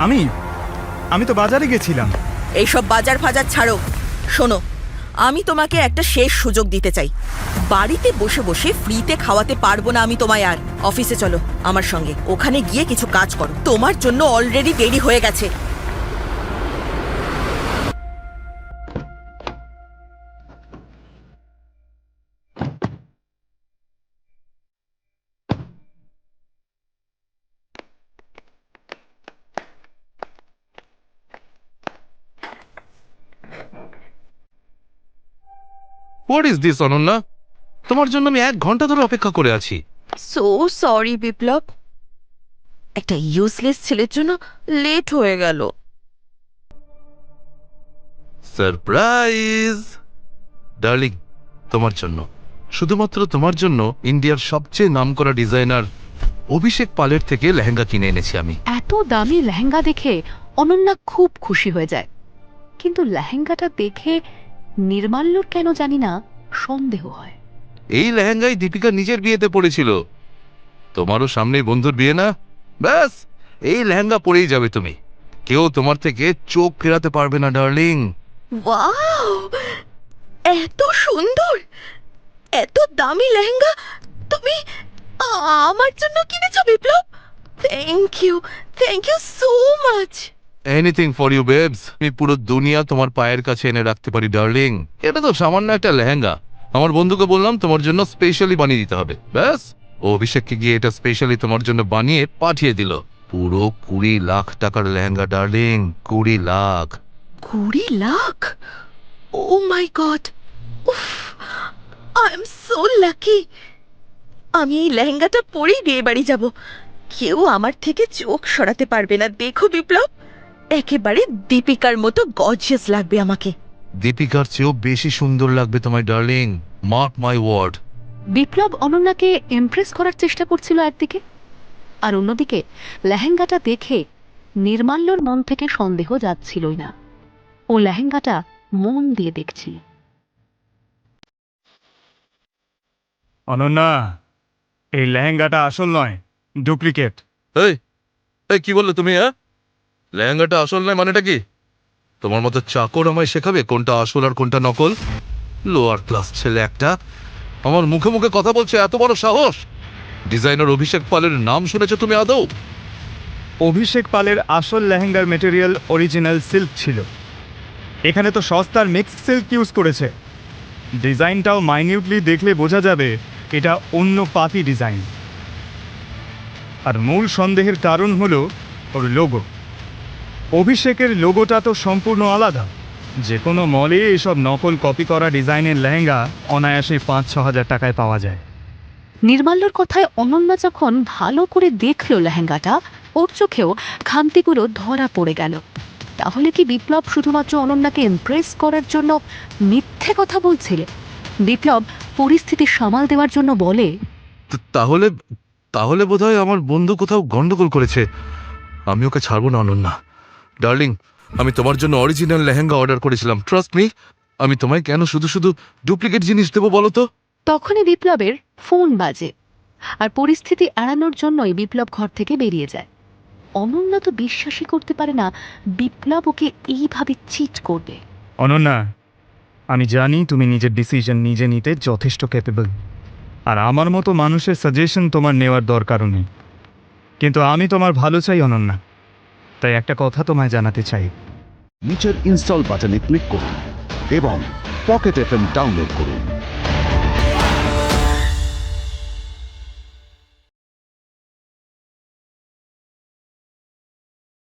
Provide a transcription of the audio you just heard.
আমি? আমি তো বাজারে গেছিলাম। এইসব বাজার ফাজার ছাড়ো। শোনো, আমি তোমাকে একটা শেষ সুযোগ দিতে চাই। বাড়িতে বসে বসে ফ্রিতে খাওয়াতে পারব না আমি তোমায় আর। অফিসে চলো আমার সঙ্গে। ওখানে গিয়ে কিছু কাজ করো। তোমার জন্য অলরেডি দেরি হয়ে গেছে। হোয়াট ইজ দিস অনন্যা তোমার জন্য আমি এক ঘণ্টা ধরে অপেক্ষা করে আছি। So sorry Biplab. একটা ইউজলেস ছেলের জন্য লেট হয়ে গেল। সারপ্রাইজ ডার্লিং তোমার জন্য। শুধুমাত্র তোমার জন্য ইন্ডিয়ার সবচেয়ে নামকরা ডিজাইনার অভিষেক পালের থেকে লেহেঙ্গা কিনে এনেছি আমি। এত দামি লেহেঙ্গা দেখে অনন্যা খুব খুশি হয়ে যায়। কিন্তু লেহেঙ্গাটা দেখে নির্মাল্যর কেন জানি না? সন্দেহ হয়। এই লেহেঙ্গাই দীপিকা নিজের বিয়েতে পড়েছিল। তোমারও সামনেই বন্ধুর বিয়ে না? ব্যাস এই লেহেঙ্গা পরেই যাবে তুমি। কেউ তোমার থেকে চোখ ফেরাতে পারবে না ডার্লিং। ওয়াও! এত সুন্দর! এত দামি লেহেঙ্গা! তুমি আমার জন্য কিনেছো Biplab? Thank you thank you so much anything for you babes আমি পুরো দুনিয়া তোমার পায়ের কাছে এনে রাখতে পারি ডার্লিং। এটা তো সামান্য একটা লেহেঙ্গা। আমার বন্ধুকে বললাম, তোমার জন্য স্পেশালি বানিয়ে দিতে হবে। ব্যাস, ও অভিষেককে গিয়ে এটা স্পেশালি তোমার জন্য বানিয়ে পাঠিয়ে দিল। পুরো কুড়ি লাখ টাকার লেহেঙ্গা ডার্লিং কুড়ি লাখ। কুড়ি লাখ? ও মাই গড উফ আই এম সো লাকি আমি এই লেহেঙ্গাটা পরেই বিয়ে বাড়ি যাব। কেউ আমার থেকে চোখ সরাতে পারবে না। দেখো বিপ্লব, একেবারে দীপিকার মতো গজিয়াস লাগবে আমাকে। দীপিকার চেয়েও বেশি সুন্দর লাগবে তোমায় darling. Mark my word Biplab অনন্যাকে impress করার চেষ্টা করছিল একদিকে আর অন্যদিকে লেহেঙ্গাটা দেখে নির্মাল্যর মন থেকে সন্দেহ যাচ্ছিলই না। ও লেহেঙ্গাটা মন দিয়ে দেখছিল। অনন্যা এই লেহেঙ্গাটা আসল নয় ডুপ্লিকেট। এই এই কি বললে তুমি হ্যাঁ? লেহেঙ্গাটা আসল নয় মানেটা কি? তোমার মতো চাকর আমায় শেখাবে কোনটা আসল আর কোনটা নকল? লোয়ার ক্লাস ছেলে একটা। আমার মুখে মুখে কথা বলছে, এত বড় সাহস! ডিজাইনার অভিষেক পালের নাম শুনেছো তুমি আদৌ? অভিষেক পালের আসল লেহেঙ্গার মেটেরিয়াল অরিজিনাল সিল্ক ছিল। এখানে তো সস্তার মিক্স সিল্ক ইউজ করেছে। ডিজাইনটাও মাইনিউটলি দেখলে বোঝা যাবে এটা অন্য পাতি ডিজাইন। আর মূল সন্দেহের কারণ হলো ওর লোগো অভিষেকের লোগোটা তো সম্পূর্ণ আলাদা। যে কোনো মলে এসব নকল কপি করা ডিজাইনের লেহেঙ্গা অনায়াসে পাঁচ ছ হাজার টাকায় পাওয়া যায়। নির্মাল্যর কথায় অনন্যা যখন ভালো করে দেখল লেহেঙ্গাটা ওর চোখেও খামতিগুলো ধরা পড়ে গেল। তাহলে কি বিপ্লব শুধুমাত্র অনন্যাকে ইমপ্রেস করার জন্য মিথ্যে কথা বলছিলে? বিপ্লব পরিস্থিতি সামাল দেওয়ার জন্য বলে তা- তাহলে তাহলে বোধহয় আমার বন্ধু কোথাও গন্ডগোল করেছে। আমি ওকে ছাড়বো না অনন্যা। ডার্লিং আমি তোমার জন্য অরিজিনাল লেহেঙ্গা অর্ডার করেছিলাম। ট্রাস্ট মি আমি তোমায় কেন শুধু শুধু ডুপ্লিকেট জিনিস দেবো বলো তো তখনই বিপ্লবের ফোন বাজে আর পরিস্থিতি এড়ানোর জন্যই বিপ্লব ঘর থেকে বেরিয়ে যায়। অনন্যা তো বিশ্বাসই করতে পারে না বিপ্লব ওকে এইভাবে চিট করবে। অনন্যা আমি জানি তুমি নিজের ডিসিশন নিজে নিতে যথেষ্ট ক্যাপেবল আর আমার মতো মানুষের সাজেশন তোমার নেওয়ার দরকারও নেই। কিন্তু আমি তোমার ভালো চাই অনন্যা। তাই একটা কথা তোমায় জানাতে চাই। নিচের ইনস্টল বাটনে ক্লিক করুন এবং পকেট এফএম ডাউনলোড করুন।